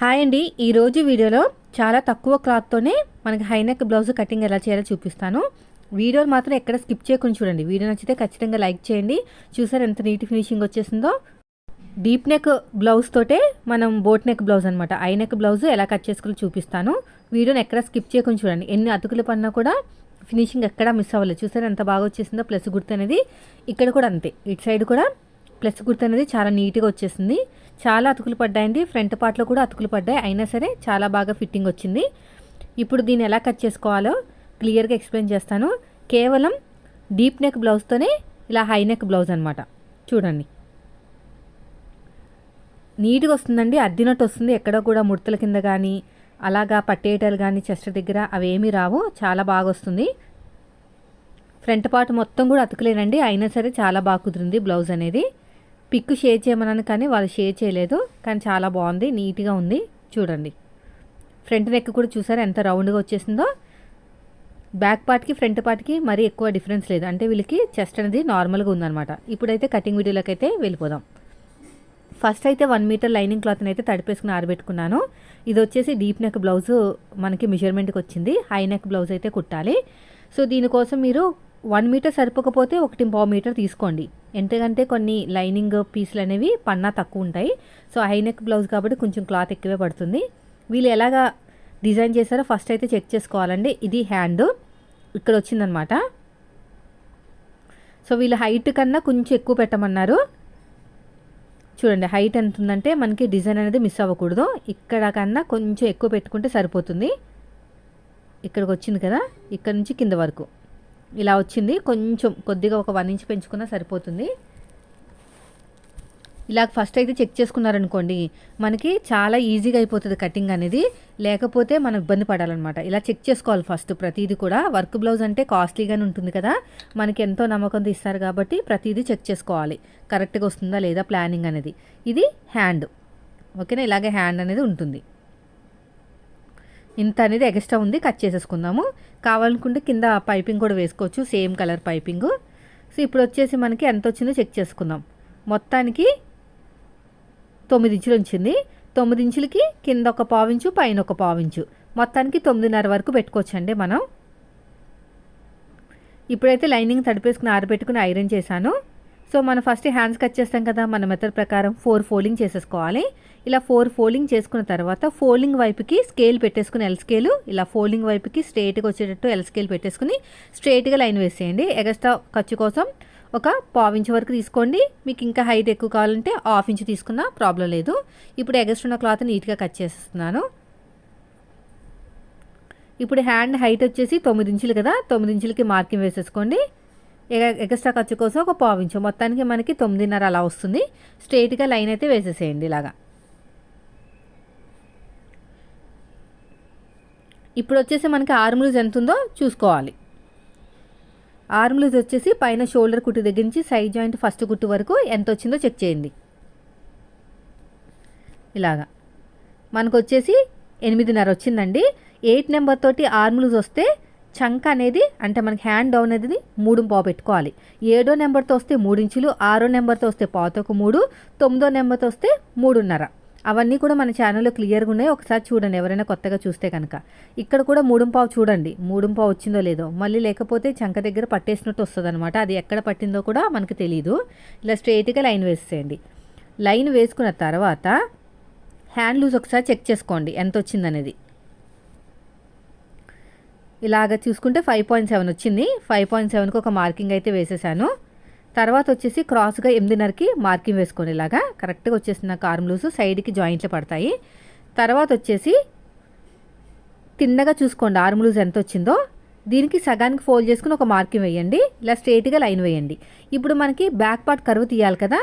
Hi అండి. ఈరోజు వీడియోలో చాలా తక్కువ క్లాత్తోనే మనకి హైనెక్ బ్లౌజ్ కటింగ్ ఎలా చేయాలో చూపిస్తాను. వీడియోలు మాత్రం ఎక్కడ స్కిప్ చేయకుండా చూడండి. వీడియో నచ్చితే ఖచ్చితంగా లైక్ చేయండి. చూసారు ఎంత నీట్ ఫినిషింగ్ వచ్చేసిందో? డీప్ నెక్ బ్లౌజ్ తోటే మనం బోట్ నెక్ బ్లౌజ్ అనమాట ఐ నెక్ బ్లౌజ్ ఎలా కట్ చేసుకోవాలో చూపిస్తాను. వీడియోని ఎక్కడ స్కిప్ చేయకుండా చూడండి. ఎన్ని అతుకులు పడినా కూడా ఫినిషింగ్ ఎక్కడ మిస్ అవ్వలేదు. చూసారు ఎంత బాగా వచ్చేసిందో? ప్లస్ గుర్తు అనేది ఇక్కడ కూడా అంతే. ఇటు సైడ్ కూడా ప్లస్ గుర్తు అనేది చాలా నీట్గా వచ్చేసింది. చాలా అతుకులు పడ్డాయండి. ఫ్రంట్ పార్ట్లో కూడా అతుకులు పడ్డాయి. అయినా సరే చాలా బాగా ఫిట్టింగ్ వచ్చింది. ఇప్పుడు దీన్ని ఎలా కట్ చేసుకోవాలో క్లియర్గా ఎక్స్ప్లెయిన్ చేస్తాను. కేవలం డీప్ నెక్ బ్లౌజ్తోనే ఇలా హై నెక్ బ్లౌజ్ అనమాట చూడండి. నీట్గా వస్తుందండి. అద్దినట్టు వస్తుంది. ఎక్కడ కూడా ముడతల కింద కానీ అలాగా పట్టేయటాలు కానీ చెస్ట్ దగ్గర అవేమీ రావు. చాలా బాగా వస్తుంది. ఫ్రంట్ పార్ట్ మొత్తం కూడా అతుకులేనండి. అయినా సరే చాలా బాగా కుదిరింది బ్లౌజ్ అనేది. పిక్ షేర్ చేయమన్నాను కానీ వాళ్ళు షేర్ చేయలేదు. కానీ చాలా బాగుంది నీట్గా ఉంది. చూడండి. ఫ్రంట్ నెక్ కూడా చూసారు ఎంత రౌండ్గా వచ్చేసిందో? బ్యాక్ పార్ట్కి ఫ్రంట్ పార్ట్కి మరీ ఎక్కువ డిఫరెన్స్ లేదు. అంటే వీళ్ళకి చెస్ట్ అనేది నార్మల్గా ఉందన్నమాట. ఇప్పుడైతే కటింగ్ వీడియోలోకి అయితే వెళ్ళిపోదాం. ఫస్ట్ అయితే వన్ మీటర్ లైనింగ్ క్లాత్ని అయితే తడిపేసుకుని ఆరబెట్టుకున్నాను. ఇది వచ్చేసి డీప్ నెక్ బ్లౌజ్ మనకి మెజర్మెంట్కి వచ్చింది. హై నెక్ బ్లౌజ్ అయితే కుట్టాలి. సో దీనికోసం మీరు వన్ మీటర్ సరిపోకపోతే ఒకటి పావు మీటర్ తీసుకోండి. ఎందుకంటే కొన్ని లైనింగ్ పీసులు అనేవి పన్నా తక్కువ ఉంటాయి. సో హైనెక్ బ్లౌజ్ కాబట్టి కొంచెం క్లాత్ ఎక్కువే పడుతుంది. వీళ్ళు ఎలాగా డిజైన్ చేశారో ఫస్ట్ అయితే చెక్ చేసుకోవాలండి. ఇది హ్యాండ్. ఇక్కడ వచ్చిందనమాట. సో వీళ్ళు హైట్ కన్నా కొంచెం ఎక్కువ పెట్టమన్నారు. చూడండి హైట్ ఎంత ఉందంటే మనకి డిజైన్ అనేది మిస్ అవ్వకూడదు. ఇక్కడ కన్నా కొంచెం ఎక్కువ పెట్టుకుంటే సరిపోతుంది. ఇక్కడికి వచ్చింది కదా ఇక్కడ నుంచి కింద వరకు. ఇలా వచ్చింది. కొంచెం కొద్దిగా ఒక వన్ ఇంచ్ పెంచుకున్నా సరిపోతుంది. ఇలా ఫస్ట్ అయితే చెక్ చేసుకున్నారనుకోండి మనకి చాలా ఈజీగా అయిపోతుంది కటింగ్ అనేది. లేకపోతే మనం ఇబ్బంది పడాలన్నమాట. ఇలా చెక్ చేసుకోవాలి ఫస్ట్. ప్రతిదీ కూడా వర్క్ బ్లౌజ్ అంటే కాస్ట్లీగానే ఉంటుంది కదా. మనకి ఎంతో నమ్మకంతో ఇస్తారు కాబట్టి ప్రతిదీ చెక్ చేసుకోవాలి. కరెక్ట్గా వస్తుందా లేదా ప్లానింగ్ అనేది. ఇది హ్యాండ్. ఓకేనా? ఇలాగే హ్యాండ్ అనేది ఉంటుంది. ఇంత అనేది ఎక్స్ట్రా ఉంది కట్ చేసేసుకుందాము. కావాలనుకుంటే కింద పైపింగ్ కూడా వేసుకోవచ్చు సేమ్ కలర్ పైపింగ్ సో ఇప్పుడు వచ్చేసి మనకి ఎంత వచ్చిందో చెక్ చేసుకుందాం. మొత్తానికి తొమ్మిది ఇంచులు వచ్చింది తొమ్మిది ఇంచులకి కింద ఒక పావించు పైన ఒక పావించు మొత్తానికి తొమ్మిదిన్నర వరకు పెట్టుకోవచ్చండి మనం. ఇప్పుడైతే లైనింగ్ తడిపేసుకుని ఆరబెట్టుకుని ఐరన్ చేశాను. సో మనం ఫస్ట్ హ్యాండ్స్ కట్ చేస్తాం కదా మన మెథడ్ ప్రకారం ఫోర్ ఫోల్డింగ్ చేసేసుకోవాలి. ఇలా ఫోర్ ఫోల్డింగ్ చేసుకున్న తర్వాత ఫోల్డింగ్ వైపుకి స్కేల్ పెట్టేసుకుని ఎల్ స్కేల్ ఇలా ఫోల్డింగ్ వైపుకి స్ట్రేట్గా వచ్చేటట్టు ఎల్ స్కేల్ పెట్టేసుకుని స్ట్రేట్గా లైన్ వేసేయండి. ఎగస్ట్రా ఖర్చు కోసం ఒక పావు ఇంచ్ వరకు తీసుకోండి. మీకు ఇంకా హైట్ ఎక్కువ కావాలంటే హాఫ్ ఇంచ్ తీసుకున్నా ప్రాబ్లం లేదు. ఇప్పుడు ఎగస్ట్రా ఉన్న క్లాత్ నీట్గా కట్ చేసేస్తున్నాను. ఇప్పుడు హ్యాండ్ హైట్ వచ్చేసి తొమ్మిది ఇంచులు కదా తొమ్మిది ఇంచులకి మార్కింగ్ వేసేసుకోండి. ఎగస్ట్రా ఖర్చు కోసం ఒక పావు ఇంచు. మొత్తానికి మనకి తొమ్మిదిన్నర అలా వస్తుంది. స్ట్రైట్గా లైన్ అయితే వేసేసేయండి ఇలాగా. ఇప్పుడు వచ్చేసి మనకి ఆర్మ్ లూజ్ ఎంత ఉందో చూసుకోవాలి. ఆర్మ్ లూజ్ వచ్చేసి పైన షోల్డర్ కుట్టు దగ్గర నుంచి సైడ్ జాయింట్ ఫస్ట్ కుట్టు వరకు ఎంత వచ్చిందో చెక్ చేయండి. ఇలాగా. మనకు వచ్చేసి ఎనిమిదిన్నర వచ్చిందండి. ఎయిట్ నెంబర్ తోటి ఆర్మ్ లూజ్ వస్తే చంక్ అనేది అంటే మనకి హ్యాండ్ డౌన్ అనేది మూడు పావు పెట్టుకోవాలి. ఏడో నెంబర్తో వస్తే మూడు ఇంచులు ఆరో నెంబర్తో వస్తే పాతకు మూడు తొమ్మిదో నెంబర్తో వస్తే మూడున్నర. అవన్నీ కూడా మన ఛానల్లో క్లియర్గా ఉన్నాయి ఒకసారి చూడండి ఎవరైనా కొత్తగా చూస్తే కనుక. ఇక్కడ కూడా మూడుంపావు చూడండి. మూడుంపావు వచ్చిందో లేదో. మళ్ళీ లేకపోతే చంక దగ్గర పట్టేసినట్టు వస్తుంది అనమాట అది ఎక్కడ పట్టిందో కూడా మనకు తెలియదు ఇలా స్ట్రైట్గా లైన్ వేసేయండి. లైన్ వేసుకున్న తర్వాత హ్యాండ్ లూజ్ ఒకసారి చెక్ చేసుకోండి. ఎంత వచ్చిందనేది. ఇలాగ చూసుకుంటే ఫైవ్ పాయింట్ సెవెన్ వచ్చింది. ఫైవ్ పాయింట్ సెవెన్కి ఒక మార్కింగ్ అయితే వేసేసాను. తర్వాత వచ్చేసి క్రాస్గా ఎనిమిదిన్నరకి మార్కింగ్ వేసుకోండి ఇలాగా కరెక్ట్గా వచ్చేసి నాకు ఆర్మ్ సైడ్కి జాయింట్లు పడతాయి. తర్వాత వచ్చేసి తిన్నగా చూసుకోండి ఆర్మ్ లూజ్ ఎంత వచ్చిందో. దీనికి సగానికి ఫోల్డ్ చేసుకుని ఒక మార్కింగ్ వేయండి. ఇలా స్ట్రైట్గా లైన్ వేయండి. ఇప్పుడు మనకి బ్యాక్ పార్ట్ కరువు తీయాలి కదా.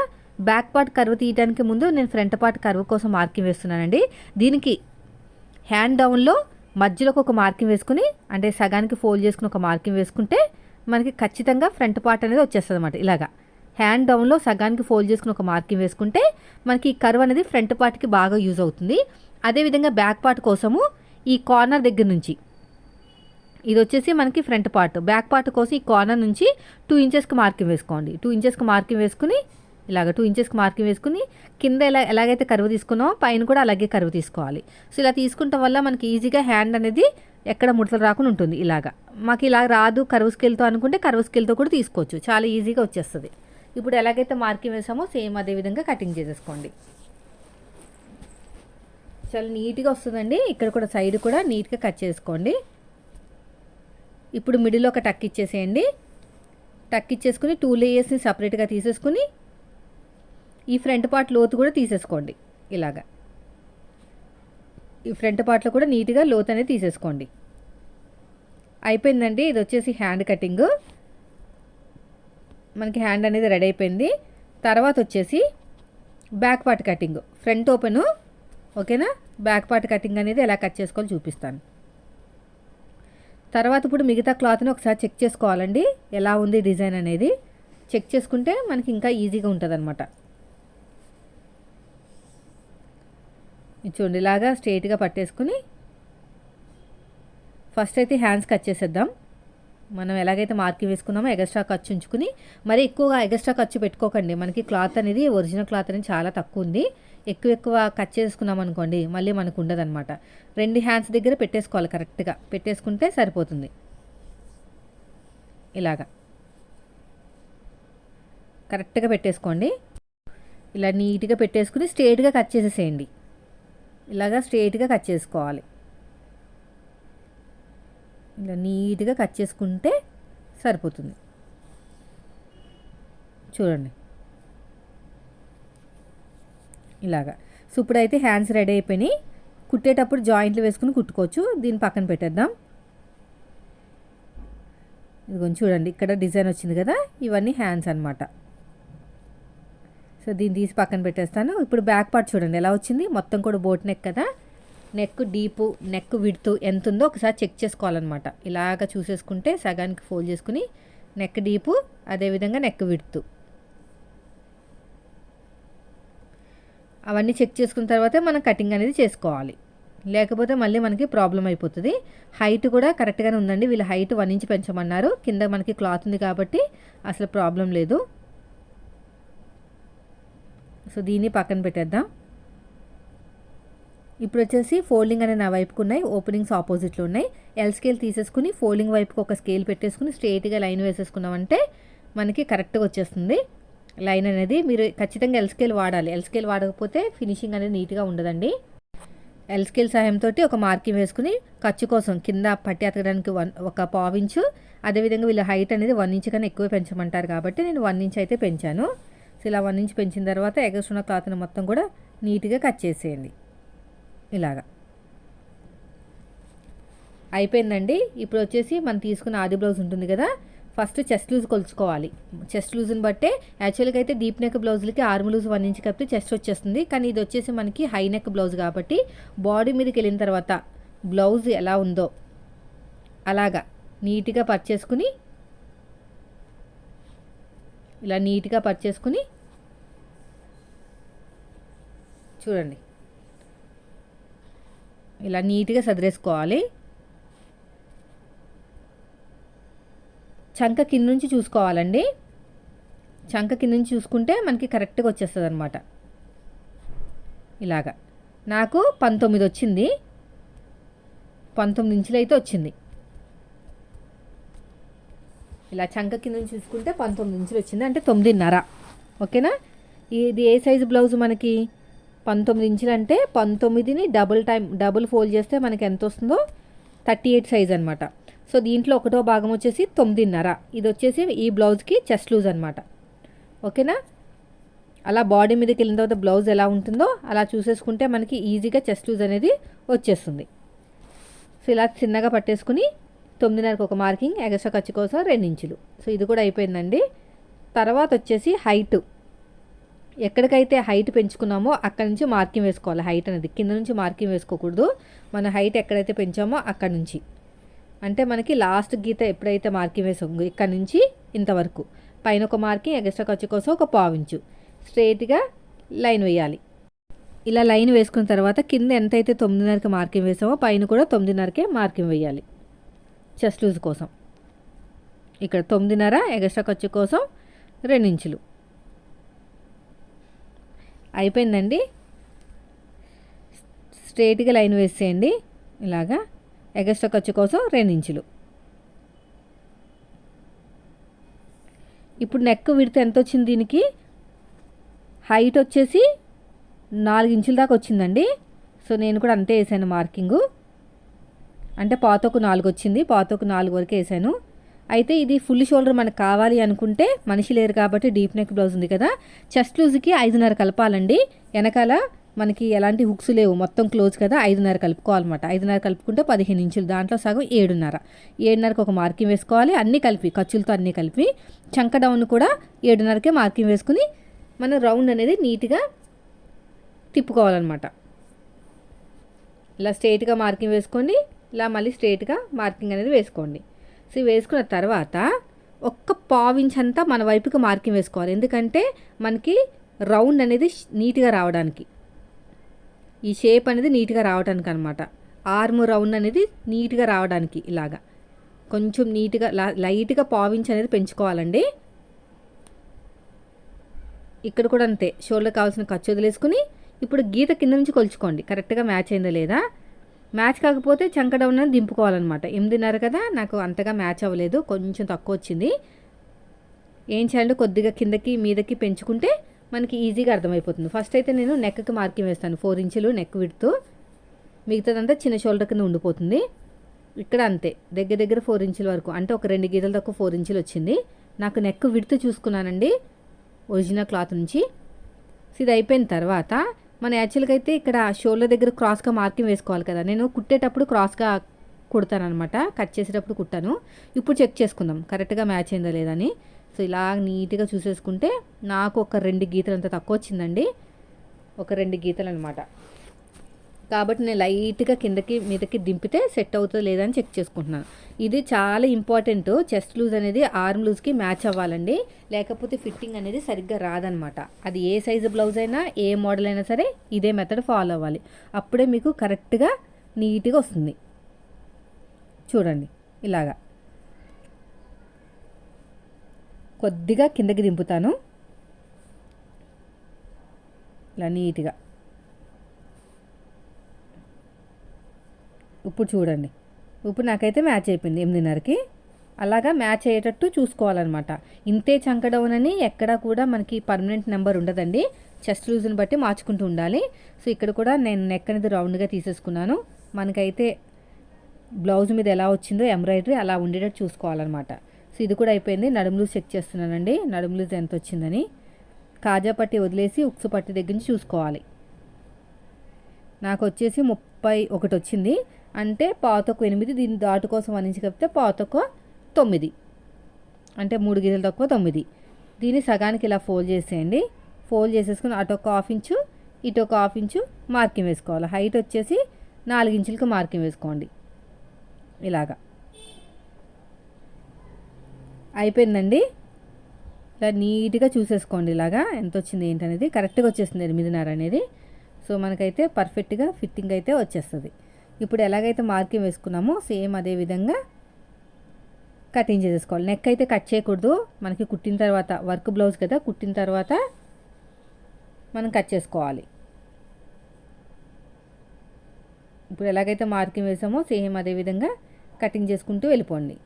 బ్యాక్ పార్ట్ కరువు తీయడానికి ముందు నేను ఫ్రంట్ పార్ట్ కరువు కోసం మార్కింగ్ వేస్తున్నానండి. దీనికి హ్యాండ్ డౌన్లో మధ్యలోకి ఒక మార్కింగ్ వేసుకుని అంటే సగానికి ఫోల్డ్ చేసుకుని ఒక మార్కింగ్ వేసుకుంటే మనకి ఖచ్చితంగా ఫ్రంట్ పార్ట్ అనేది వచ్చేస్తుంది అనమాట ఇలాగా. హ్యాండ్ డౌన్లో సగానికి ఫోల్డ్ చేసుకుని ఒక మార్కింగ్ వేసుకుంటే మనకి ఈ కర్వ్ అనేది ఫ్రంట్ పార్ట్కి బాగా యూజ్ అవుతుంది. అదేవిధంగా బ్యాక్ పార్ట్ కోసము ఈ కార్నర్ దగ్గర నుంచి ఇది వచ్చేసి మనకి ఫ్రంట్ పార్ట్ బ్యాక్ పార్ట్ కోసం ఈ కార్నర్ నుంచి టూ ఇంచెస్కి మార్కింగ్ వేసుకోండి. టూ ఇంచెస్కి మార్కింగ్ వేసుకుని ఇలాగ టూ ఇంచెస్కి మార్కింగ్ వేసుకుని కింద ఎలా ఎలాగైతే కరువు తీసుకున్నామో పైన కూడా అలాగే కరువు తీసుకోవాలి. సో ఇలా తీసుకుంటాం వల్ల మనకి ఈజీగా హ్యాండ్ అనేది ఎక్కడ ముడతలు రాకుండా ఉంటుంది ఇలాగా. మాకు ఇలా రాదు కరువు స్కేల్తో అనుకుంటే కరువు స్కేల్తో కూడా తీసుకోవచ్చు. చాలా ఈజీగా వచ్చేస్తుంది. ఇప్పుడు ఎలాగైతే మార్కింగ్ వేసామో సేమ్ అదే విధంగా కటింగ్ చేసేసుకోండి. చాలా నీట్గా వస్తుందండి. ఇక్కడ కూడా సైడ్ కూడా నీట్గా కట్ చేసుకోండి. ఇప్పుడు మిడిల్ ఒక టక్ ఇచ్చేసేయండి. టక్ ఇచ్చేసుకుని టూ లేయర్స్ని సపరేట్గా తీసేసుకుని ఈ ఫ్రంట్ పార్ట్ లోతు కూడా తీసేసుకోండి ఇలాగా. ఈ ఫ్రంట్ పార్ట్లో కూడా నీట్గా లోత్ అనేది తీసేసుకోండి. అయిపోయిందండి ఇది వచ్చేసి హ్యాండ్ కటింగ్. మనకి హ్యాండ్ అనేది రెడీ అయిపోయింది. తర్వాత వచ్చేసి back part cutting. Front open. ఓకేనా? బ్యాక్ పార్ట్ కటింగ్ అనేది ఎలా కట్ చేసుకోవాలో చూపిస్తాను. తర్వాత ఇప్పుడు మిగతా క్లాత్ని ఒకసారి చెక్ చేసుకోవాలండి. ఎలా ఉంది డిజైన్ అనేది. చెక్ చేసుకుంటే మనకి ఇంకా ఈజీగా ఉంటుంది అనమాట చూడండి ఇలాగా స్ట్రైట్గా పట్టేసుకుని ఫస్ట్ అయితే హ్యాండ్స్ కట్ చేసేద్దాం. మనం ఎలాగైతే మార్కింగ్ వేసుకున్నామో ఎగస్ట్రా ఖర్చు ఉంచుకుని మరి ఎక్కువగా ఎగస్ట్రా ఖర్చు పెట్టుకోకండి. మనకి క్లాత్ అనేది ఒరిజినల్ క్లాత్ అనేది చాలా తక్కువ ఉంది. ఎక్కువ ఎక్కువ కట్ చేసుకున్నాం అనుకోండి మళ్ళీ మనకు ఉండదన్నమాట. రెండు హ్యాండ్స్ దగ్గర పెట్టేసుకోవాలి కరెక్ట్గా పెట్టేసుకుంటే సరిపోతుంది. ఇలాగా. కరెక్ట్గా పెట్టేసుకోండి. ఇలా నీట్గా పెట్టేసుకుని స్ట్రేట్గా కట్ చేసేసేయండి. ఇలాగా స్ట్రేట్గా కట్ చేసుకోవాలి. ఇలా నీట్గా కట్ చేసుకుంటే సరిపోతుంది. చూడండి. ఇలాగా. సో ఇప్పుడైతే హ్యాండ్స్ రెడీ అయిపోయినాయి. కుట్టేటప్పుడు జాయింట్లు వేసుకుని కుట్టుకోవచ్చు. దీన్ని పక్కన పెట్టేద్దాం. ఇదిగోండి చూడండి. ఇక్కడ డిజైన్ వచ్చింది కదా? ఇవన్నీ హ్యాండ్స్ అనమాట సో దీన్ని తీసి పక్కన పెట్టేస్తాను. ఇప్పుడు బ్యాక్ పార్ట్ చూడండి ఎలా వచ్చింది? మొత్తం కూడా బోట్ నెక్ కదా? నెక్ డీపు నెక్ విడుతూ ఎంత ఉందో ఒకసారి చెక్ చేసుకోవాలన్నమాట. ఇలాగ చూసేసుకుంటే సగానికి ఫోల్డ్ చేసుకుని నెక్ డీపు అదేవిధంగా నెక్ విడుతూ. అవన్నీ చెక్ చేసుకున్న తర్వాతే మనం కటింగ్ అనేది చేసుకోవాలి. లేకపోతే మళ్ళీ మనకి ప్రాబ్లం అయిపోతుంది. హైట్ కూడా కరెక్ట్గానే ఉందండి. వీళ్ళు హైట్ వన్ ఇంచ్ పెంచమన్నారు. కింద మనకి క్లాత్ ఉంది కాబట్టి అసలు ప్రాబ్లం లేదు. సో దీన్ని పక్కన పెట్టేద్దాం. ఇప్పుడు వచ్చేసి ఫోల్డింగ్ అనే నా వైపుకు ఉన్నాయి ఓపెనింగ్స్ ఆపోజిట్లో ఉన్నాయి. ఎల్ స్కేల్ తీసేసుకుని ఫోల్డింగ్ వైపుకి ఒక స్కేల్ పెట్టేసుకుని స్ట్రైట్గా లైన్ వేసేసుకున్నామంటే మనకి కరెక్ట్గా వచ్చేస్తుంది. లైన్ అనేది మీరు ఖచ్చితంగా ఎల్ స్కేల్ వాడాలి. ఎల్ స్కేల్ వాడకపోతే ఫినిషింగ్ అనేది నీట్గా ఉండదండి. ఎల్ స్కేల్ సహాయంతో ఒక మార్కింగ్ వేసుకుని ఖర్చు కోసం కింద పట్టి అతకడానికి వన్ ఒక పావించు అదేవిధంగా వీళ్ళ హైట్ అనేది వన్ ఇంచ్ కన్నా ఎక్కువ పెంచమంటారు కాబట్టి నేను వన్ ఇంచ్ అయితే పెంచాను. సో ఇలా వన్ ఇంచ్ పెంచిన తర్వాత ఎగస్ట్రున్న క్లాత్ని మొత్తం కూడా నీట్గా కట్ చేసేయండి. ఇలాగా. అయిపోయిందండి. ఇప్పుడు వచ్చేసి మనం తీసుకున్న ఆది బ్లౌజ్ ఉంటుంది కదా ఫస్ట్ చెస్ట్ లూజ్ కొలుచుకోవాలి. చెస్ట్ లూజ్ని బట్టే యాక్చువల్గా అయితే డీప్ నెక్ బ్లౌజ్లకి ఆర్మ్ లూజ్ వన్ ఇంచ్ కప్పితే చెస్ట్ వచ్చేస్తుంది. కానీ ఇది వచ్చేసి మనకి హై నెక్ బ్లౌజ్ కాబట్టి బాడీ మీదకి వెళ్ళిన తర్వాత బ్లౌజ్ ఎలా ఉందో అలాగా నీట్గా పర్చేసుకుని ఇలా నీట్గా పర్చేసుకుని చూడండి. ఇలా నీట్గా సదిరేసుకోవాలి. చంక కింద నుంచి చూసుకోవాలండి. చంక కింద నుంచి చూసుకుంటే మనకి కరెక్ట్గా వచ్చేస్తుంది అనమాట ఇలాగా. నాకు పంతొమ్మిది వచ్చింది. పంతొమ్మిది ఇంచులు అయితే వచ్చింది. ఇలా చంక కింద నుంచి చూసుకుంటే పంతొమ్మిది ఇంచులు వచ్చింది అంటే తొమ్మిదిన్నర. ఓకేనా? ఇది ఏ సైజు బ్లౌజ్ మనకి? పంతొమ్మిది ఇంచులు అంటే పంతొమ్మిదిని డబుల్ టైం డబుల్ ఫోల్డ్ చేస్తే మనకి ఎంత వస్తుందో? థర్టీ ఎయిట్ సైజ్ అనమాట సో దీంట్లో ఒకటో భాగం వచ్చేసి తొమ్మిదిన్నర. ఇది వచ్చేసి ఈ బ్లౌజ్కి చెస్ట్ లూజ్ అనమాట ఓకేనా? అలా బాడీ మీదకి వెళ్ళిన తర్వాత బ్లౌజ్ ఎలా ఉంటుందో అలా చూసేసుకుంటే మనకి ఈజీగా చెస్ట్ లూజ్ అనేది వచ్చేస్తుంది. సో ఇలా చిన్నగా పట్టేసుకుని తొమ్మిదిన్నరకు ఒక మార్కింగ్ ఎగస్ట్రా ఖర్చు కోసం రెండు ఇంచులు. సో ఇది కూడా అయిపోయిందండి. తర్వాత వచ్చేసి హైట్. ఎక్కడికైతే హైట్ పెంచుకున్నామో అక్కడ నుంచి మార్కింగ్ వేసుకోవాలి. హైట్ అనేది కింద నుంచి మార్కింగ్ వేసుకోకూడదు. మన హైట్ ఎక్కడైతే పెంచామో అక్కడ నుంచి. అంటే మనకి లాస్ట్ గీత ఎప్పుడైతే మార్కింగ్ వేసాము ఇక్కడ నుంచి ఇంతవరకు. పైన ఒక మార్కింగ్ ఎగస్ట్రా ఖర్చు కోసం ఒక పావించు స్ట్రైట్గా లైన్ వేయాలి. ఇలా లైన్ వేసుకున్న తర్వాత కింద ఎంతైతే తొమ్మిదిన్నరకి మార్కింగ్ వేసామో పైన కూడా తొమ్మిదిన్నరకే మార్కింగ్ వేయాలి. చెస్ట్ లూజ్ కోసం. ఇక్కడ తొమ్మిదిన్నర ఎగస్ట్రా ఖర్చు కోసం రెండించులు. అయిపోయిందండి. స్ట్రేట్గా లైన్ వేసేయండి. ఇలాగా ఎగస్ట్రా ఖర్చు కోసం రెండు ఇంచులు ఇప్పుడు నెక్ విడితే ఎంత వచ్చింది దీనికి? హైట్ వచ్చేసి నాలుగు ఇంచుల దాకా వచ్చిందండి. సో నేను కూడా అంతే వేసాను మార్కింగు. అంటే పాతకు నాలుగు వచ్చింది పాతకు నాలుగు వరకు వేసాను. అయితే ఇది ఫుల్ షోల్డర్ మనకు కావాలి అనుకుంటే మనిషి లేరు కాబట్టి డీప్ నెక్ బ్లౌజ్ ఉంది కదా. చెస్ట్ లూజ్కి ఐదున్నర కలపాలండి. వెనకాల మనకి ఎలాంటి హుక్స్ లేవు. మొత్తం క్లోజ్ కదా ఐదున్నర కలుపుకోవాలన్నమాట. ఐదున్నర కలుపుకుంటే పదిహేను ఇంచులు దాంట్లో సగం ఏడున్నర. ఏడున్నరకు ఒక మార్కింగ్ వేసుకోవాలి అన్నీ కలిపి ఖర్చులతో అన్నీ కలిపి. చంక డౌన్ కూడా ఏడున్నరకే మార్కింగ్ వేసుకుని మనం రౌండ్ అనేది నీట్గా తిప్పుకోవాలన్నమాట. ఇలా స్ట్రైట్గా మార్కింగ్ వేసుకొని ఇలా మళ్ళీ స్ట్రేట్గా మార్కింగ్ అనేది వేసుకోండి. సో వేసుకున్న తర్వాత ఒక్క పావించ్ అంతా మన వైపుకి మార్కింగ్ వేసుకోవాలి. ఎందుకంటే మనకి రౌండ్ అనేది నీట్గా రావడానికి ఈ షేప్ అనేది నీట్గా రావడానికి అనమాట ఆర్మ్ రౌండ్ అనేది నీట్గా రావడానికి ఇలాగా. కొంచెం నీట్గా లైట్గా పావించ్ అనేది పెంచుకోవాలండి. ఇక్కడ కూడా అంతే. షోల్డర్ కావాల్సిన ఖర్చు వదిలేసుకుని ఇప్పుడు గీత కింద నుంచి కొలుచుకోండి. కరెక్ట్గా మ్యాచ్ అయిందా లేదా? మ్యాచ్ కాకపోతే చంకడౌన్ దింపుకోవాలన్నమాట. ఎనిమిదిన్నర కదా నాకు అంతగా మ్యాచ్ అవ్వలేదు కొంచెం తక్కువ వచ్చింది ఏం చేయాలంటే కొద్దిగా కిందకి మీదకి పెంచుకుంటే మనకి ఈజీగా అర్థమైపోతుంది. ఫస్ట్ అయితే నేను నెక్కి మార్కింగ్ వేస్తాను ఫోర్ ఇంచులు నెక్ విడుతూ. మిగతాదంతా చిన్న షోల్డర్ కింద ఉండిపోతుంది. ఇక్కడ అంతే దగ్గర దగ్గర ఫోర్ ఇంచుల వరకు. అంటే ఒక రెండు గీతల తక్కువ ఫోర్ ఇంచులు వచ్చింది. నాకు నెక్ విడుతూ చూసుకున్నానండి ఒరిజినల్ క్లాత్ నుంచి. ఇది అయిపోయిన తర్వాత మన యాక్చువల్గా అయితే ఇక్కడ షోల్డర్ దగ్గర క్రాస్గా మార్కింగ్ వేసుకోవాలి కదా. నేను కుట్టేటప్పుడు క్రాస్గా కుడతానమాట కట్ చేసేటప్పుడు కుట్టాను. ఇప్పుడు చెక్ చేసుకుందాం. కరెక్ట్గా మ్యాచ్ అయిందా లేదని సో ఇలా నీట్గా చూసేసుకుంటే నాకు ఒక రెండు గీతలు అంత తక్కువ వచ్చిందండి. ఒక రెండు గీతలు అనమాట కాబట్టి నేను లైట్గా కిందకి మీదకి దింపితే సెట్ అవుతుందో లేదని చెక్ చేసుకుంటున్నాను. ఇది చాలా ఇంపార్టెంట్. చెస్ట్ లూజ్ అనేది ఆర్మ్ లూజ్కి మ్యాచ్ అవ్వాలండి. లేకపోతే ఫిట్టింగ్ అనేది సరిగ్గా రాదనమాట. అది ఏ సైజు బ్లౌజ్ అయినా ఏ మోడల్ అయినా సరే ఇదే మెథడ్ ఫాలో అవ్వాలి. అప్పుడే మీకు కరెక్ట్గా నీట్గా వస్తుంది. చూడండి. ఇలాగా. కొద్దిగా కిందకి దింపుతాను. ఇలా నీట్గా. ఇప్పుడు చూడండి. ఇప్పుడు నాకైతే మ్యాచ్ అయిపోయింది ఎనిమిదిన్నరకి. అలాగా మ్యాచ్ అయ్యేటట్టు చూసుకోవాలన్నమాట. ఇంతే చంకడౌన్ అని ఎక్కడా కూడా మనకి పర్మనెంట్ నెంబర్ ఉండదండి. చెస్ట్ లూజ్ని బట్టి మార్చుకుంటూ ఉండాలి. సో ఇక్కడ కూడా నేను నెక్ అనేది రౌండ్గా తీసేసుకున్నాను. మనకైతే బ్లౌజ్ మీద ఎలా వచ్చిందో ఎంబ్రాయిడరీ అలా ఉండేటట్టు చూసుకోవాలన్నమాట. సో ఇది కూడా అయిపోయింది. నడుము లూజ్ చెక్ చేస్తున్నానండి. నడుము లూజ్ ఎంత వచ్చిందని. కాజా పట్టి వదిలేసి ఉక్సు పట్టి దగ్గర నుంచి చూసుకోవాలి. నాకు వచ్చేసి ముప్పై ఒకటి వచ్చింది. అంటే పాతకు ఎనిమిది దీన్ని దాటు కోసం అందించి చెప్తే పాతకు తొమ్మిది. అంటే మూడు గీతలు తక్కువ తొమ్మిది. దీన్ని సగానికి ఇలా ఫోల్డ్ చేసేయండి. ఫోల్డ్ చేసేసుకుని అటు ఒక హాఫ్ ఇంచు ఇటు ఒక హాఫ్ ఇంచు మార్కింగ్ వేసుకోవాలి. హైట్ వచ్చేసి నాలుగు మార్కింగ్ వేసుకోండి. ఇలాగా. అయిపోయిందండి. ఇలా నీట్గా చూసేసుకోండి ఇలాగా. ఎంత వచ్చింది ఏంటనేది? కరెక్ట్గా వచ్చేస్తుంది ఎనిమిదిన్నర అనేది. సో మనకైతే పర్ఫెక్ట్గా ఫిట్టింగ్ అయితే వచ్చేస్తుంది. ఇప్పుడు ఎలాగైతే మార్కింగ్ వేసుకున్నామో సేమ్ అదే విధంగా కటింగ్ చేసేసుకోవాలి. నెక్ అయితే కట్ చేయకూడదు. మనకి కుట్టిన తర్వాత వర్క్ బ్లౌజ్ కదా కుట్టిన తర్వాత మనం కట్ చేసుకోవాలి. ఇప్పుడు ఎలాగైతే మార్కింగ్ వేసామో సేమ్ అదే విధంగా కటింగ్ చేసుకుంటూ వెళ్ళిపోండి.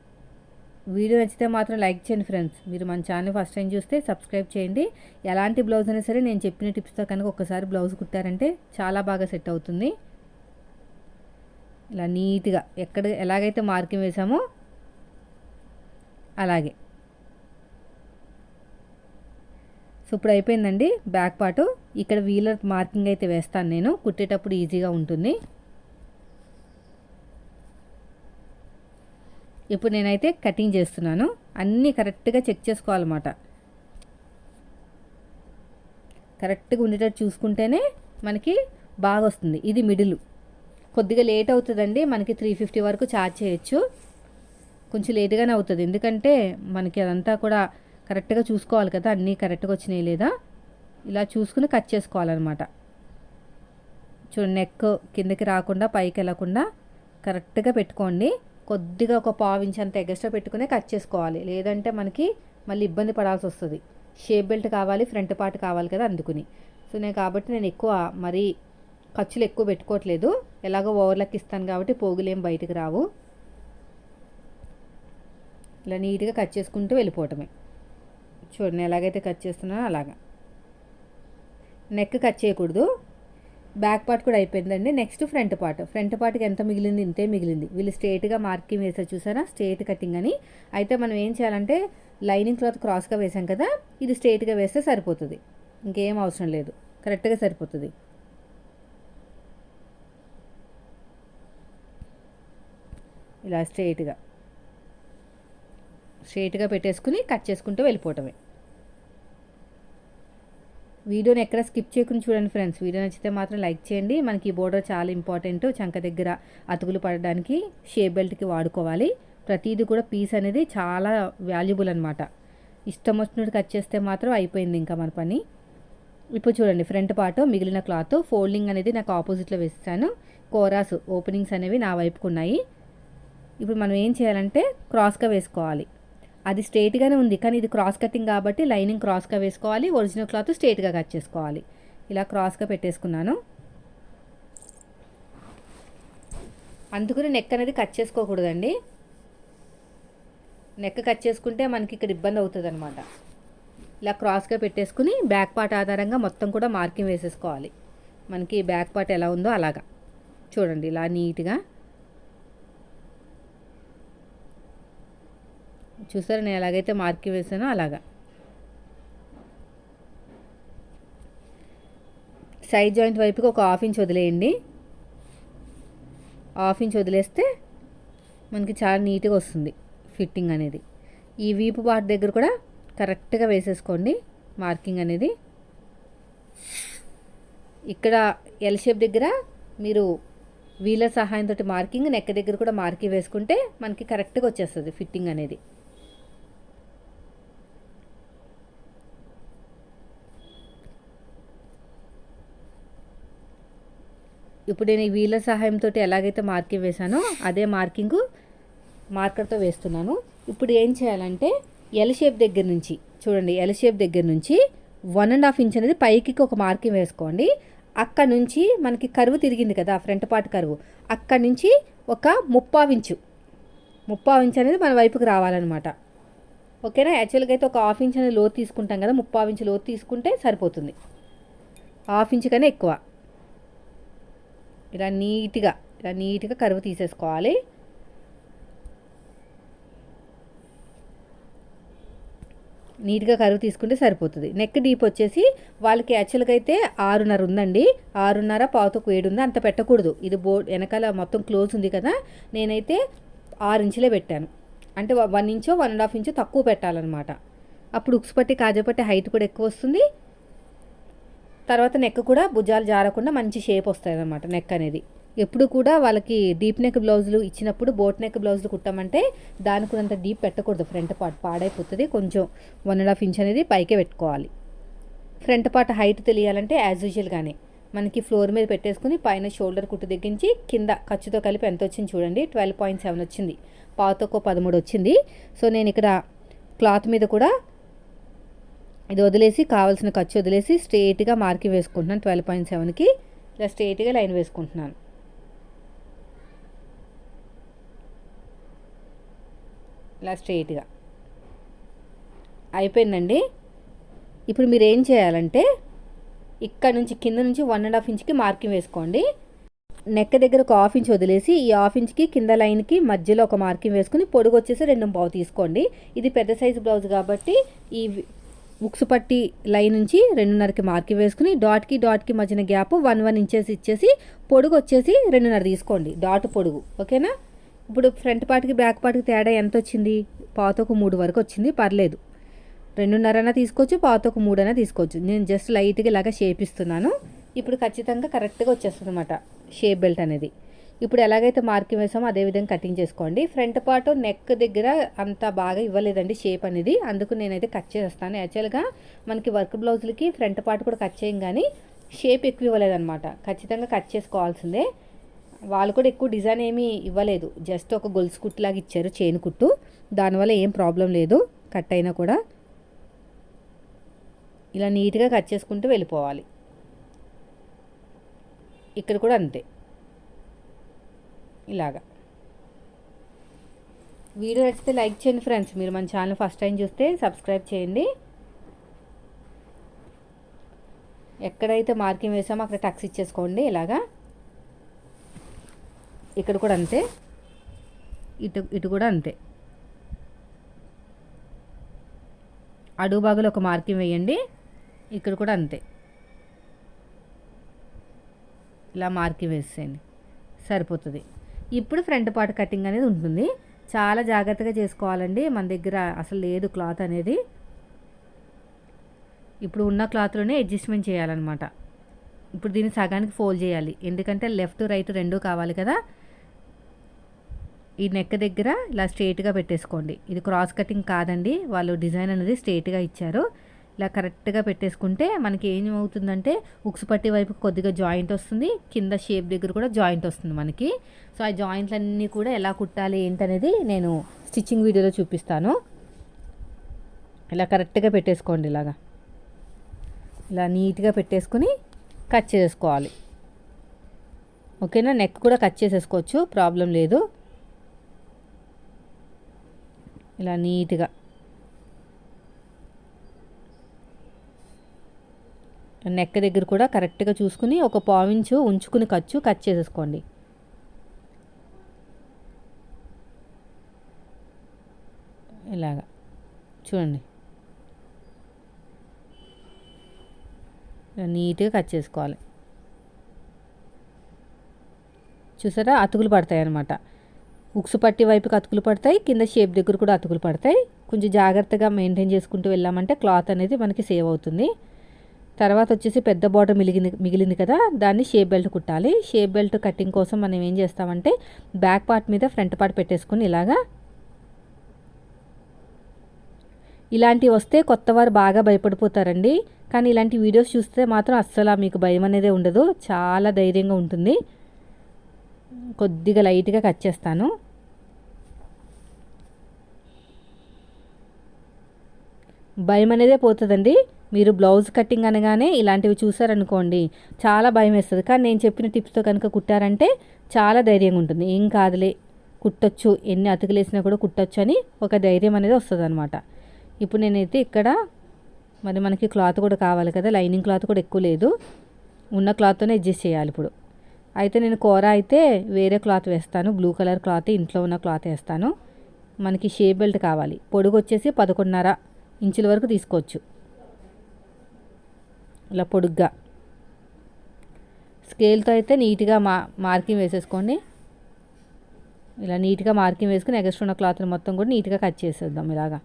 వీడియో నచ్చితే మాత్రం లైక్ చేయండి ఫ్రెండ్స్. మీరు మన ఛానల్ ఫస్ట్ టైం చూస్తే సబ్స్క్రైబ్ చేయండి. ఎలాంటి బ్లౌజ్ అయినా సరే నేను చెప్పిన టిప్స్తో కనుక ఒక్కసారి బ్లౌజ్ కుట్టారంటే చాలా బాగా సెట్ అవుతుంది. ఇలా నీట్గా ఎక్కడ ఎలాగైతే మార్కింగ్ వేసామో అలాగే. సో ఇప్పుడు అయిపోయిందండి బ్యాక్ పార్ట్. ఇక్కడ వీలర్ మార్కింగ్ అయితే వేస్తాను నేను. కుట్టేటప్పుడు ఈజీగా ఉంటుంది. ఇప్పుడు నేనైతే కటింగ్ చేస్తున్నాను. అన్నీ కరెక్ట్గా చెక్ చేసుకోవాలన్నమాట. కరెక్ట్గా ఉండేటట్టు చూసుకుంటేనే మనకి బాగా వస్తుంది ఇది మిడిల్. కొద్దిగా లేట్ అవుతుందండి. మనకి త్రీ ఫిఫ్టీ వరకు ఛార్జ్ చేయొచ్చు. కొంచెం లేట్గానే అవుతుంది. ఎందుకంటే మనకి అదంతా కూడా కరెక్ట్గా చూసుకోవాలి కదా. అన్నీ కరెక్ట్గా వచ్చినాయి లేదా? ఇలా చూసుకుని కట్ చేసుకోవాలన్నమాట. చూడండి నెక్ కిందకి రాకుండా పైకి వెళ్ళకుండా కరెక్ట్గా పెట్టుకోండి. కొద్దిగా ఒక పావు అంత ఎగస్ట్రా పెట్టుకునే కట్ చేసుకోవాలి. లేదంటే మనకి మళ్ళీ ఇబ్బంది పడాల్సి వస్తుంది. షేప్ బెల్ట్ కావాలి ఫ్రంట్ పార్ట్ కావాలి కదా అందుకుని. సో సో నేను కాబట్టి నేను ఎక్కువ మరీ ఖర్చులు ఎక్కువ పెట్టుకోవట్లేదు. ఎలాగో ఓవర్లకి ఇస్తాను కాబట్టి పోగులేం బయటకు రావు. ఇలా నీట్గా కట్ చేసుకుంటూ వెళ్ళిపోవటమే. చూడండి ఎలాగైతే కట్ చేస్తున్నానో అలాగా. నెక్ కట్ చేయకూడదు. బ్యాక్ పార్ట్ కూడా అయిపోయిందండి. Next front part. ఫ్రంట్ పార్ట్కి ఎంత మిగిలింది ఇంతే మిగిలింది. వీళ్ళు స్ట్రేట్గా మార్కింగ్ వేసారు చూసారా? స్ట్రేట్ కటింగ్ అని. అయితే మనం ఏం చేయాలంటే లైనింగ్ క్లాత్ క్రాస్గా వేసాం కదా ఇది స్ట్రేట్గా వేస్తే సరిపోతుంది. ఇంకేం అవసరం లేదు. కరెక్ట్గా సరిపోతుంది. ఇలా స్ట్రైట్గా స్ట్రైట్గా పెట్టేసుకుని కట్ చేసుకుంటూ వెళ్ళిపోవటమే. వీడియోని ఎక్కడ స్కిప్ చేయకుండా చూడండి ఫ్రెండ్స్. వీడియో నచ్చితే మాత్రం లైక్ చేయండి. మనకి ఈ బోర్డర్ చాలా ఇంపార్టెంట్. చంక దగ్గర అతుకులు పడడానికి షేప్ బెల్ట్కి వాడుకోవాలి. ప్రతిదీ కూడా పీస్ అనేది చాలా వాల్యుబుల్ అనమాట ఇష్టం వచ్చినట్టు కట్ చేస్తే మాత్రం అయిపోయింది ఇంకా మన పని. ఇప్పుడు చూడండి ఫ్రంట్ పార్ట్ మిగిలిన క్లాత్. ఫోల్డింగ్ అనేది నాకు ఆపోజిట్లో వేస్తాను. కోరాస్ ఓపెనింగ్స్ అనేవి నా వైపుకు ఉన్నాయి ఇప్పుడు మనం ఏం చేయాలంటే క్రాస్గా వేసుకోవాలి. అది స్ట్రేట్గానే ఉంది కానీ ఇది క్రాస్ కటింగ్ కాబట్టి లైనింగ్ క్రాస్గా వేసుకోవాలి ఒరిజినల్ క్లాత్ స్ట్రైట్గా కట్ చేసుకోవాలి. ఇలా క్రాస్గా పెట్టేసుకున్నాను. అందుకని నెక్ అనేది కట్ చేసుకోకూడదండి. నెక్ కట్ చేసుకుంటే మనకి ఇక్కడ ఇబ్బంది అవుతుంది అనమాట ఇలా క్రాస్గా పెట్టేసుకుని బ్యాక్ పార్ట్ ఆధారంగా మొత్తం కూడా మార్కింగ్ వేసేసుకోవాలి. మనకి బ్యాక్ పార్ట్ ఎలా ఉందో అలాగా. చూడండి ఇలా నీట్గా చూసారా నేను ఎలాగైతే మార్కింగ్ వేసానో అలాగా. సైడ్ జాయింట్ వైపుకి ఒక హాఫ్ ఇంచ్ వదిలేయండి. హాఫ్ ఇంచ్ వదిలేస్తే మనకి చాలా నీట్గా వస్తుంది ఫిట్టింగ్ అనేది. ఈ వీపు పార్ట్ దగ్గర కూడా కరెక్ట్గా వేసేసుకోండి మార్కింగ్ అనేది. ఇక్కడ ఎల్ షేప్ దగ్గర మీరు వీలర్ సహాయంతో మార్కింగ్ నెక్క దగ్గర కూడా మార్కింగ్ వేసుకుంటే మనకి కరెక్ట్గా వచ్చేస్తుంది ఫిట్టింగ్ అనేది. ఇప్పుడు నేను వీళ్ళ సహాయంతో ఎలాగైతే మార్కింగ్ వేసానో అదే మార్కింగ్ మార్కర్తో వేస్తున్నాను. ఇప్పుడు ఏం చేయాలంటే ఎల్ షేప్ దగ్గర నుంచి చూడండి ఎల్ షేప్ దగ్గర నుంచి వన్ అండ్ హాఫ్ ఇంచ్ అనేది పైకి ఒక మార్కింగ్ వేసుకోండి. అక్కడ నుంచి మనకి కరువు తిరిగింది కదా ఫ్రంట్ పార్ట్ కరువు. అక్కడ నుంచి ఒక ముప్పావు ఇంచు ముప్పావు ఇంచ్ అనేది మన వైపుకి రావాలన్నమాట. ఓకేనా? యాక్చువల్గా అయితే ఒక హాఫ్ ఇంచ్ అనేది లోతు తీసుకుంటాం కదా ముప్పావు ఇంచ్ లోతు తీసుకుంటే సరిపోతుంది. హాఫ్ ఇంచ్ కన్నా ఎక్కువ. ఇలా నీట్గా ఇలా నీట్గా కరువు తీసేసుకోవాలి. నీట్గా కరువు తీసుకుంటే సరిపోతుంది. నెక్ డీప్ వచ్చేసి వాళ్ళకి యాక్చువల్గా అయితే ఆరున్నర ఉందండి. ఆరున్నర పావుతకు ఏడు ఉంది అంత పెట్టకూడదు. ఇది బోర్డ్ వెనకాల మొత్తం క్లోజ్ ఉంది కదా నేనైతే ఆరు ఇంచులే పెట్టాను. అంటే వన్ ఇంచో వన్ అండ్ హాఫ్ ఇంచో తక్కువ పెట్టాలన్నమాట. అప్పుడు ఉక్స్ పట్టి కాజపట్టి హైట్ కూడా ఎక్కువ వస్తుంది. తర్వాత నెక్ కూడా భుజాలు జారకుండా మంచి షేప్ వస్తుంది అనమాట నెక్ అనేది. ఎప్పుడు కూడా వాళ్ళకి డీప్ నెక్ బ్లౌజులు ఇచ్చినప్పుడు బోట్ నెక్ బ్లౌజులు కుట్టామంటే దానికి కూడా అంత డీప్ పెట్టకూడదు. ఫ్రంట్ పార్ట్ పాడైపోతుంది. కొంచెం వన్ అండ్ హాఫ్ ఇంచ్ అనేది పైకే పెట్టుకోవాలి. ఫ్రంట్ పార్ట్ హైట్ తెలియాలంటే యాజ్ యూజువల్గానే మనకి ఫ్లోర్ మీద పెట్టేసుకుని పైన షోల్డర్ కుట్టు దగ్గరించి కింద ఖర్చుతో కలిపి ఎంత వచ్చింది చూడండి. ట్వెల్వ్ పాయింట్ సెవెన్ వచ్చింది. పాతకు పదమూడు వచ్చింది. సో నేను ఇక్కడ క్లాత్ మీద కూడా ఇది వదిలేసి కావాల్సిన ఖర్చు వదిలేసి స్ట్రేట్గా మార్కింగ్ వేసుకుంటున్నాను ట్వెల్వ్ పాయింట్ సెవెన్కి. ఇలా స్ట్రేట్గా లైన్ వేసుకుంటున్నాను. ఇలా స్ట్రెయిట్గా అయిపోయిందండి. ఇప్పుడు మీరు ఏం చేయాలంటే ఇక్కడ నుంచి కింద నుంచి వన్ అండ్ హాఫ్ ఇంచ్కి మార్కింగ్ వేసుకోండి. నెక్ దగ్గర ఒక హాఫ్ ఇంచ్ వదిలేసి ఈ హాఫ్ ఇంచ్కి కింద లైన్కి మధ్యలో ఒక మార్కింగ్ వేసుకుని పొడుగు వచ్చేసి రెండు పావు తీసుకోండి. ఇది పెద్ద సైజు బ్లౌజ్ కాబట్టి ఈ ఉక్స్ పట్టి లైన్ నుంచి రెండున్నరకి మార్కి వేసుకుని డాట్కి డాట్కి మధ్యన గ్యాప్ వన్ వన్ ఇంచెస్ ఇచ్చేసి పొడుగు వచ్చేసి రెండున్నర తీసుకోండి. డాట్ పొడుగు. ఓకేనా? ఇప్పుడు ఫ్రంట్ పార్ట్కి బ్యాక్ పార్ట్కి తేడా ఎంత వచ్చింది పాతకు మూడు వరకు వచ్చింది. పర్లేదు. రెండున్నర తీసుకోవచ్చు పాతకు మూడైనా తీసుకోవచ్చు. నేను జస్ట్ లైట్గా ఇలాగ షేప్ ఇస్తున్నాను. ఇప్పుడు ఖచ్చితంగా కరెక్ట్గా వచ్చేస్తుంది అనమాట షేప్ బెల్ట్ అనేది. ఇప్పుడు ఎలాగైతే మార్కింగ్ వేసామో అదే విధంగా కటింగ్ చేసుకోండి. ఫ్రంట్ పార్ట్ నెక్ దగ్గర అంత బాగా ఇవ్వలేదండి షేప్ అనేది. అందుకు నేనైతే కట్ చేస్తాను యాక్చువల్గా మనకి వర్క్ బ్లౌజులకి ఫ్రంట్ పార్ట్ కూడా కట్ చేయం కానీ షేప్ ఎక్కువ ఇవ్వలేదన్నమాట. ఖచ్చితంగా కట్ చేసుకోవాల్సిందే. వాళ్ళు కూడా ఎక్కువ డిజైన్ ఏమీ ఇవ్వలేదు. జస్ట్ ఒక గొలుసు కుట్టులాగా ఇచ్చారు చైన్ కుట్టు. దానివల్ల ఏం ప్రాబ్లం లేదు. కట్ అయినా కూడా ఇలా నీట్గా కట్ చేసుకుంటూ వెళ్ళిపోవాలి. ఇక్కడ కూడా అంతే. ఇలాగా. వీడియో నచ్చితే లైక్ చేయండి ఫ్రెండ్స్. మీరు మన ఛానల్ ఫస్ట్ టైం చూస్తే సబ్స్క్రైబ్ చేయండి. ఎక్కడైతే మార్కింగ్ వేసామో అక్కడ టక్స్ ఇచ్చేసుకోండి ఇలాగా. ఇక్కడ కూడా అంతే. ఇటు ఇటు కూడా అంతే. అడుగు భాగంలో ఒక మార్కింగ్ వేయండి. ఇక్కడ కూడా అంతే. ఇలా మార్కింగ్ వేసేయండి. సరిపోతుంది. ఇప్పుడు ఫ్రంట్ పార్ట్ కటింగ్ అనేది ఉంటుంది. చాలా జాగ్రత్తగా చేసుకోవాలండి. మన దగ్గర అసలు లేదు క్లాత్ అనేది. ఇప్పుడు ఉన్న క్లాత్లోనే అడ్జస్ట్మెంట్ చేయాలన్నమాట. ఇప్పుడు దీన్ని సగానికి ఫోల్డ్ చేయాలి. ఎందుకంటే లెఫ్ట్ రైట్ రెండు కావాలి కదా. ఈ నెక్ దగ్గర ఇలా స్ట్రేట్గా పెట్టేసుకోండి. ఇది క్రాస్ కటింగ్ కాదండి. వాళ్ళు డిజైన్ అనేది స్ట్రేట్గా ఇచ్చారు. ఇలా కరెక్ట్గా పెట్టేసుకుంటే మనకి ఏం అవుతుందంటే ఉక్స్ పట్టి వైపు కొద్దిగా జాయింట్ వస్తుంది కింద షేప్ దగ్గర కూడా జాయింట్ వస్తుంది మనకి. సో ఆ జాయింట్లన్నీ కూడా ఎలా కుట్టాలి ఏంటనేది నేను స్టిచ్చింగ్ వీడియోలో చూపిస్తాను. ఇలా కరెక్ట్గా పెట్టేసుకోండి ఇలాగా. ఇలా నీట్గా పెట్టేసుకుని కట్ చేసుకోవాలి. ఓకేనా? నెక్ కూడా కట్ చేసేసుకోవచ్చు ప్రాబ్లం లేదు. ఇలా నీట్గా. నెక్ దగ్గర కూడా కరెక్ట్గా చూసుకుని ఒక పావించు ఉంచుకుని ఖర్చు కట్ చేసేసుకోండి. ఇలాగా. చూడండి. నీట్గా కట్ చేసుకోవాలి. చూసారా? అతుకులు పడతాయి అన్నమాట ఉక్సు పట్టి వైపుకి అతుకులు పడతాయి కింద షేప్ దగ్గర కూడా అతుకులు పడతాయి. కొంచెం జాగ్రత్తగా మెయింటైన్ చేసుకుంటూ వెళ్ళామంటే క్లాత్ అనేది మనకి సేవ్ అవుతుంది. తర్వాత వచ్చేసి పెద్ద బార్డర్ మిగిలింది మిగిలింది కదా దాన్ని షేప్ బెల్ట్ కుట్టాలి. షేప్ బెల్ట్ కటింగ్ కోసం మనం ఏం చేస్తామంటే బ్యాక్ పార్ట్ మీద ఫ్రంట్ పార్ట్ పెట్టేసుకుని ఇలాగా ఇలాంటివి వస్తే కొత్త వారు బాగా భయపడిపోతారండి. కానీ ఇలాంటి వీడియోస్ చూస్తే మాత్రం అస్సలు మీకు భయం అనేది ఉండదు. చాలా ధైర్యంగా ఉంటుంది. కొద్దిగా లైట్గా కట్ చేస్తాను. భయం అనేదే పోతుందండి. మీరు బ్లౌజ్ కటింగ్ అనగానే ఇలాంటివి చూసారనుకోండి చాలా భయం వేస్తుంది. కానీ నేను చెప్పిన టిప్స్తో కనుక కుట్టారంటే చాలా ధైర్యంగా ఉంటుంది. ఏం కాదులే కుట్టచ్చు ఎన్ని అతుకులేసినా కూడా కుట్టచ్చు అని ఒక ధైర్యం అనేది వస్తుంది అనమాట ఇప్పుడు నేనైతే ఇక్కడ మరి మనకి క్లాత్ కూడా కావాలి కదా లైనింగ్ క్లాత్ కూడా ఎక్కువ లేదు. ఉన్న క్లాత్తోనే అడ్జస్ట్ చేయాలి ఇప్పుడు. అయితే నేను కూర అయితే వేరే క్లాత్ వేస్తాను. బ్లూ కలర్ క్లాత్ ఇంట్లో ఉన్న క్లాత్ వేస్తాను. మనకి షేప్ బెల్ట్ కావాలి. పొడుగు వచ్చేసి పదకొండున్నర ఇంచుల వరకు తీసుకోవచ్చు. ఇలా పొడుగ్గా. స్కేల్తో అయితే నీట్గా మా మార్కింగ్ వేసేసుకోండి ఇలా నీట్గా మార్కింగ్ వేసుకుని ఎగస్ట్రా ఉన్న క్లాత్ని మొత్తం కూడా నీట్గా కట్ చేసేద్దాం ఇలాగా.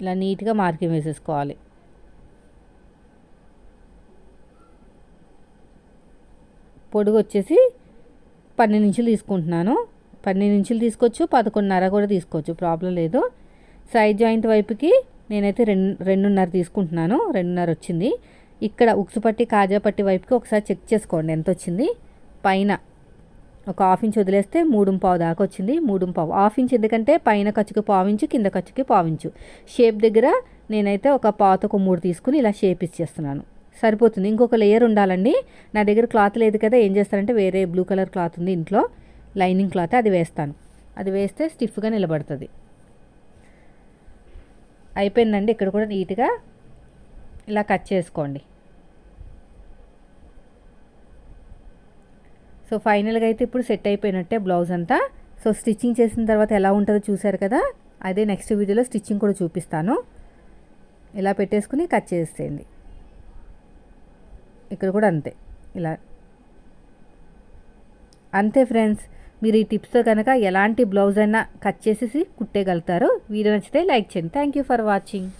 ఇలా నీట్గా మార్కింగ్ వేసేసుకోవాలి. పొడుగు వచ్చేసి పన్నెండు ఇంచులు తీసుకుంటున్నాను. పన్నెండు ఇంచులు తీసుకోవచ్చు పదకొండున్నర కూడా తీసుకోవచ్చు ప్రాబ్లం లేదు. సైడ్ జాయింట్ వైపుకి నేనైతే రెండు రెండున్నర తీసుకుంటున్నాను రెండున్నర వచ్చింది. ఇక్కడ ఉక్సు పట్టి కాజా పట్టి వైపుకి ఒకసారి చెక్ చేసుకోండి ఎంత వచ్చింది. పైన ఒక హాఫ్ ఇంచ్ వదిలేస్తే మూడు పావు దాకా వచ్చింది మూడు పావు. హాఫ్ ఇంచ్ ఎందుకంటే పైన ఖర్చుకి పావించు కింద ఖర్చుకి పావించు షేప్ దగ్గర నేనైతే ఒక పాతకు మూడు తీసుకుని ఇలా షేప్ ఇచ్చేస్తున్నాను. సరిపోతుంది. ఇంకొక లేయర్ ఉండాలండి. నా దగ్గర క్లాత్ లేదు కదా ఏం చేస్తానంటే వేరే బ్లూ కలర్ క్లాత్ ఉంది ఇంట్లో. లైనింగ్ క్లాత్ అది వేస్తాను. అది వేస్తే స్టిఫ్గా నిలబడుతుంది. అయిపోయిందండి. ఇక్కడ కూడా నీట్గా ఇలా కట్ చేసుకోండి. సో ఫైనల్గా అయితే ఇప్పుడు సెట్ అయిపోయినట్టే బ్లౌజ్ అంతా. సో స్టిచ్చింగ్ చేసిన తర్వాత ఎలా ఉంటుందో చూసారు కదా? అదే నెక్స్ట్ వీడియోలో స్టిచ్చింగ్ కూడా చూపిస్తాను. ఇలా పెట్టేసుకుని కట్ చేసేయండి. ఇక్కడ కూడా అంతే. ఇలా. అంతే ఫ్రెండ్స్. మీరు ఈ టిప్స్తో కనుక ఎలాంటి బ్లౌజ్ అయినా కట్ చేసేసి కుట్టేయగలుగుతారు. వీడియో నచ్చితే లైక్ చేయండి. Thank you for watching